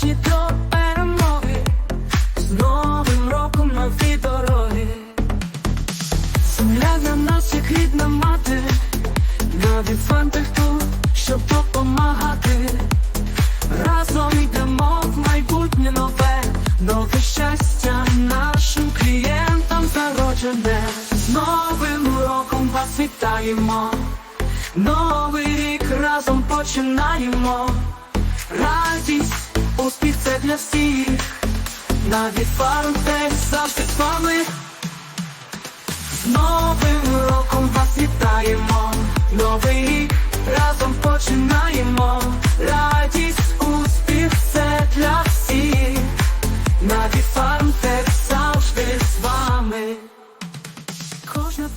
Ключі до перемоги, з новим роком рідна мати, на фронтах тут, щоб. Разом йдемо в майбутнє нове, нове щастя нашим клієнтам зароджене. З новим роком вас новий рік разом починаємо. Радість всіх, навіть фарм завжди з вами. З Новим роком вас вітаємо, новий рік разом починаємо. Радість, успіх все для всіх. Навіть фарм теж завжди з вами. Кожна